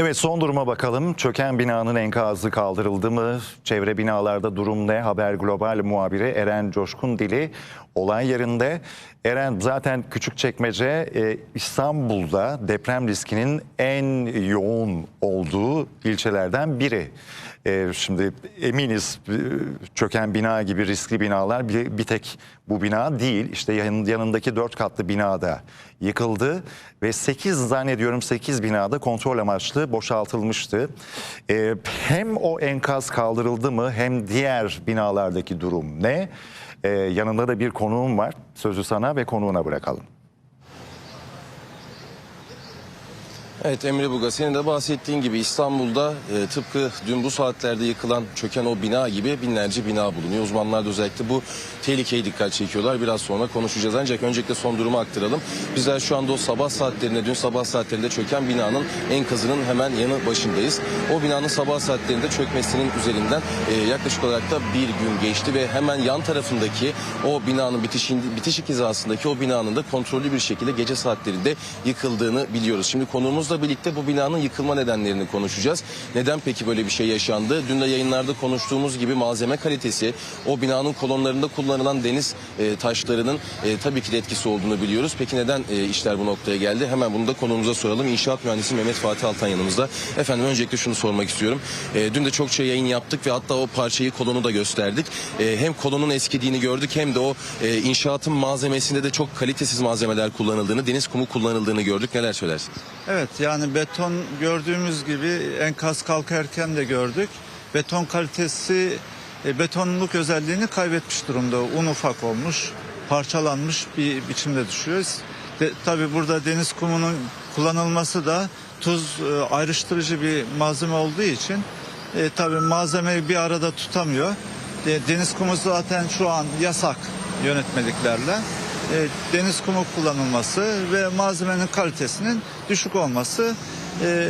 Evet son duruma bakalım. Çöken binanın enkazı kaldırıldı mı? Çevre binalarda durum ne? Haber Global muhabiri Eren Coşkun Dili olay yerinde. Eren zaten Küçükçekmece e, İstanbul'da deprem riskinin en yoğun olduğu ilçelerden biri. E, şimdi eminiz e, çöken bina gibi riskli binalar bir, bir tek bu bina değil. İşte yan- yanındaki dört katlı binada yıkıldı ve 8 zannediyorum 8 binada kontrol amaçlı boşaltılmıştı. E, hem o enkaz kaldırıldı mı hem diğer binalardaki durum ne? E, yanında da bir konuğum var. Sözü sana ve konuğuna bırakalım. Evet Emre Buga senin de bahsettiğin gibi İstanbul'da e, tıpkı dün bu saatlerde yıkılan çöken o bina gibi binlerce bina bulunuyor. Uzmanlar da özellikle bu tehlikeye dikkat çekiyorlar. Biraz sonra konuşacağız ancak öncelikle son durumu aktaralım. Bizler şu anda o sabah saatlerinde dün sabah saatlerinde çöken binanın enkazının hemen yanı başındayız. O binanın sabah saatlerinde çökmesinin üzerinden e, yaklaşık olarak da bir gün geçti ve hemen yan tarafındaki o binanın bitişin, bitişik hizasındaki o binanın da kontrollü bir şekilde gece saatlerinde yıkıldığını biliyoruz. Şimdi konuğumuzla birlikte bu binanın yıkılma nedenlerini konuşacağız. Neden peki böyle bir şey yaşandı? Dün de yayınlarda konuştuğumuz gibi malzeme kalitesi, o binanın kolonlarında kullanılan deniz e, taşlarının e, tabii ki de etkisi olduğunu biliyoruz. Peki neden e, işler bu noktaya geldi? Hemen bunu da konuğumuza soralım. İnşaat mühendisi Mehmet Fatih Altan yanımızda. Efendim öncelikle şunu sormak istiyorum. E, dün de çokça yayın yaptık ve hatta o parçayı kolonu da gösterdik. E, hem kolonun eskidiğini gördük hem de o e, inşaatın malzemesinde de çok kalitesiz malzemeler kullanıldığını, deniz kumu kullanıldığını gördük. Neler söylersiniz? Evet yani beton gördüğümüz gibi enkaz kalkarken de gördük. Beton kalitesi e, betonluk özelliğini kaybetmiş durumda. Un ufak olmuş, parçalanmış bir biçimde düşüyor. De, tabii burada deniz kumunun kullanılması da tuz e, ayrıştırıcı bir malzeme olduğu için e, tabii malzemeyi bir arada tutamıyor. De, deniz kumu zaten şu an yasak yönetmeliklerle. E, deniz kumu kullanılması ve malzemenin kalitesinin düşük olması e,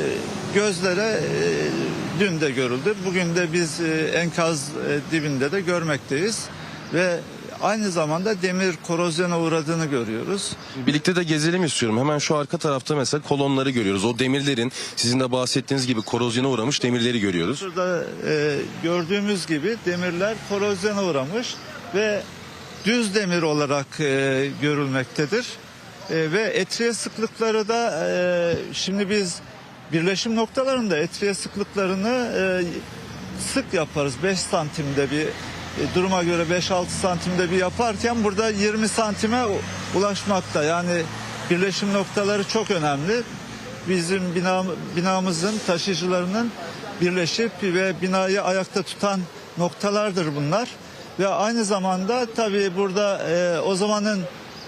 gözlere e, dün de görüldü. Bugün de biz enkaz dibinde de görmekteyiz ve aynı zamanda demir korozyona uğradığını görüyoruz. Birlikte de gezelim istiyorum. Hemen şu arka tarafta mesela kolonları görüyoruz. O demirlerin sizin de bahsettiğiniz gibi korozyona uğramış demirleri görüyoruz. Burada e, gördüğümüz gibi demirler korozyona uğramış ve düz demir olarak e, görülmektedir. E, ve etriye sıklıkları da e, şimdi biz birleşim noktalarında etriye sıklıklarını e, sık yaparız. 5 santimde bir e, duruma göre 5-6 santimde bir yaparken burada 20 santime ulaşmakta. Yani birleşim noktaları çok önemli. Bizim bina, binamızın taşıyıcılarının birleşip ve binayı ayakta tutan noktalardır bunlar. Ve aynı zamanda tabii burada e, o zamanın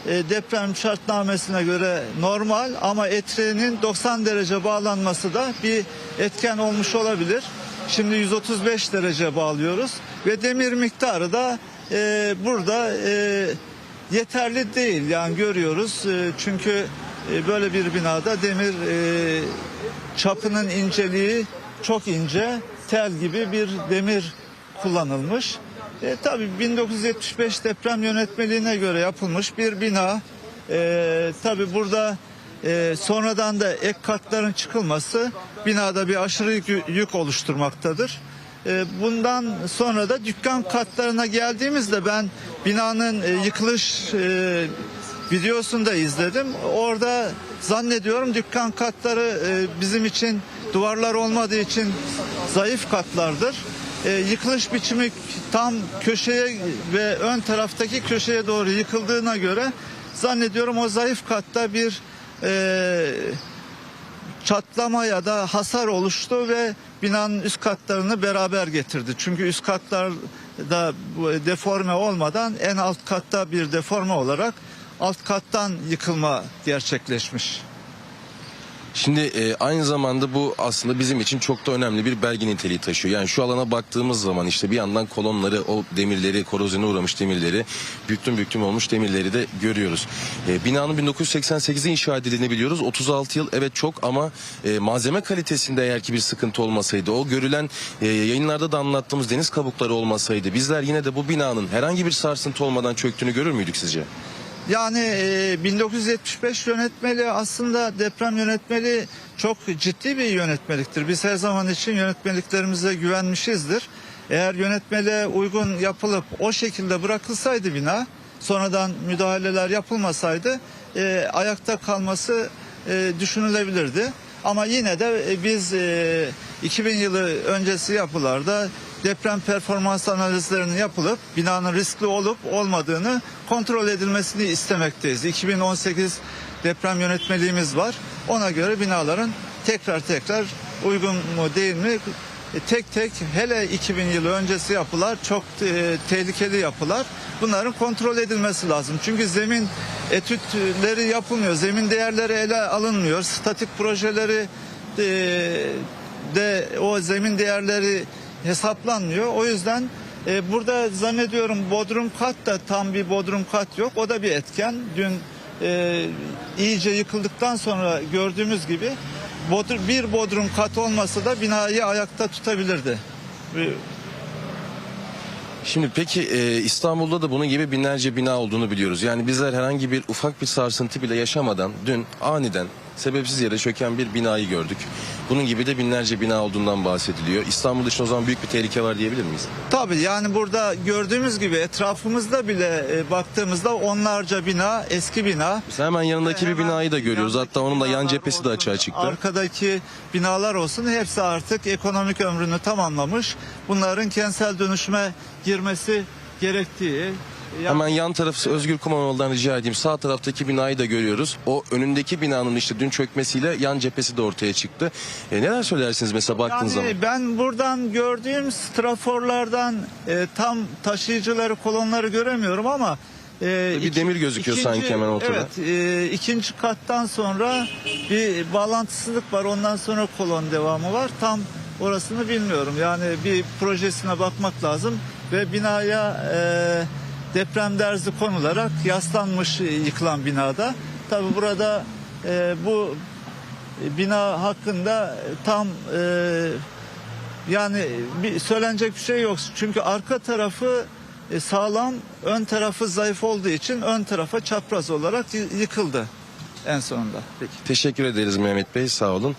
e, deprem şartnamesine göre normal ama etreğinin 90 derece bağlanması da bir etken olmuş olabilir. Şimdi 135 derece bağlıyoruz ve demir miktarı da e, burada e, yeterli değil yani görüyoruz E, çünkü e, böyle bir binada demir e, çapının inceliği çok ince tel gibi bir demir kullanılmış. E, tabii 1975 deprem yönetmeliğine göre yapılmış bir bina. E, tabii burada e, sonradan da ek katların çıkılması binada bir aşırı yük, oluşturmaktadır. E, bundan sonra da dükkan katlarına geldiğimizde ben binanın e, yıkılış e, videosunu da izledim. Orada zannediyorum dükkan katları e, bizim için duvarlar olmadığı için zayıf katlardır. E, yıkılış biçimi tam köşeye ve ön taraftaki köşeye doğru yıkıldığına göre zannediyorum o zayıf katta bir e, çatlama ya da hasar oluştu ve binanın üst katlarını beraber getirdi. Çünkü üst katlarda bu deforme olmadan en alt katta bir deforme olarak alt kattan yıkılma gerçekleşmiş. Şimdi e, aynı zamanda bu aslında bizim için çok da önemli bir belge niteliği taşıyor. Yani şu alana baktığımız zaman işte bir yandan kolonları, o demirleri, korozyona uğramış demirleri, büktüm büktüm olmuş demirleri de görüyoruz. E, binanın 1988'de inşa edildiğini biliyoruz. 36 yıl evet çok ama e, malzeme kalitesinde eğer ki bir sıkıntı olmasaydı, o görülen e, yayınlarda da anlattığımız deniz kabukları olmasaydı bizler yine de bu binanın herhangi bir sarsıntı olmadan çöktüğünü görür müydük sizce? Yani e, 1975 yönetmeliği aslında deprem yönetmeliği çok ciddi bir yönetmeliktir. Biz her zaman için yönetmeliklerimize güvenmişizdir. Eğer yönetmeliğe uygun yapılıp o şekilde bırakılsaydı bina, sonradan müdahaleler yapılmasaydı e, ayakta kalması e, düşünülebilirdi. Ama yine de e, biz e, 2000 yılı öncesi yapılarda deprem performans analizlerinin yapılıp binanın riskli olup olmadığını kontrol edilmesini istemekteyiz. 2018 deprem yönetmeliğimiz var. Ona göre binaların tekrar tekrar uygun mu değil mi e, tek tek hele 2000 yılı öncesi yapılar çok e, tehlikeli yapılar. Bunların kontrol edilmesi lazım. Çünkü zemin etütleri yapılmıyor. Zemin değerleri ele alınmıyor. Statik projeleri e, de o zemin değerleri hesaplanmıyor. O yüzden e, burada zannediyorum bodrum kat da tam bir bodrum kat yok. O da bir etken. Dün e, iyice yıkıldıktan sonra gördüğümüz gibi bodrum, bir bodrum kat olmasa da binayı ayakta tutabilirdi. Şimdi peki e, İstanbul'da da bunun gibi binlerce bina olduğunu biliyoruz. Yani bizler herhangi bir ufak bir sarsıntı bile yaşamadan dün aniden sebepsiz yere çöken bir binayı gördük. Bunun gibi de binlerce bina olduğundan bahsediliyor. İstanbul için o zaman büyük bir tehlike var diyebilir miyiz? Tabii yani burada gördüğümüz gibi etrafımızda bile e, baktığımızda onlarca bina, eski bina. Mesela hemen yanındaki bir Hemen binayı da görüyoruz. Hatta onun da yan cephesi de açığa çıktı. Arkadaki binalar olsun hepsi artık ekonomik ömrünü tamamlamış. Bunların kentsel dönüşüme girmesi gerektiği. Hemen yan tarafı Özgür Kumanoğlu'ndan rica edeyim. Sağ taraftaki binayı da görüyoruz. O önündeki binanın işte dün çökmesiyle yan cephesi de ortaya çıktı. E, neler söylersiniz mesela baktığınız Yani zaman? ben buradan gördüğüm straforlardan e, tam taşıyıcıları kolonları göremiyorum ama e, Bir demir gözüküyor sanki hemen ortada. Evet, e, ikinci kattan sonra bir bağlantısızlık var. Ondan sonra kolon devamı var. Tam orasını bilmiyorum. Yani bir projesine bakmak lazım ve binaya e, deprem derzi konularak yaslanmış e, yıkılan binada. Tabi burada e, bu bina hakkında tam e, yani bir söylenecek bir şey yok. Çünkü arka tarafı e, sağlam, ön tarafı zayıf olduğu için ön tarafa çapraz olarak yıkıldı en sonunda. Peki. Teşekkür ederiz Mehmet Bey sağ olun.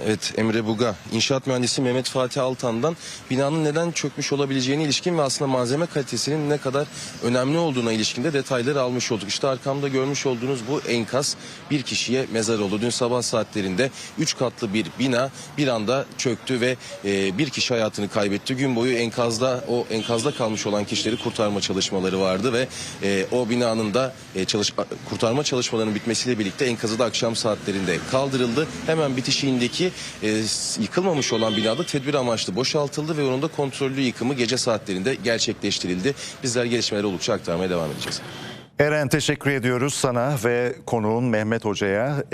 Evet Emre Buga, inşaat mühendisi Mehmet Fatih Altan'dan binanın neden çökmüş olabileceğine ilişkin ve aslında malzeme kalitesinin ne kadar önemli olduğuna ilişkin de detayları almış olduk. İşte arkamda görmüş olduğunuz bu enkaz bir kişiye mezar oldu. Dün sabah saatlerinde 3 katlı bir bina bir anda çöktü ve e, bir kişi hayatını kaybetti. Gün boyu enkazda o enkazda kalmış olan kişileri kurtarma çalışmaları vardı ve e, o binanın da e, çalış, kurtarma çalışmalarının bitmesiyle birlikte enkazı da akşam saatlerinde kaldırıldı. Hemen bitişiğindeki e, s- yıkılmamış olan binada tedbir amaçlı boşaltıldı ve onun da kontrollü yıkımı gece saatlerinde gerçekleştirildi. Bizler gelişmeleri oldukça aktarmaya devam edeceğiz. Eren teşekkür ediyoruz sana ve konuğun Mehmet Hoca'ya.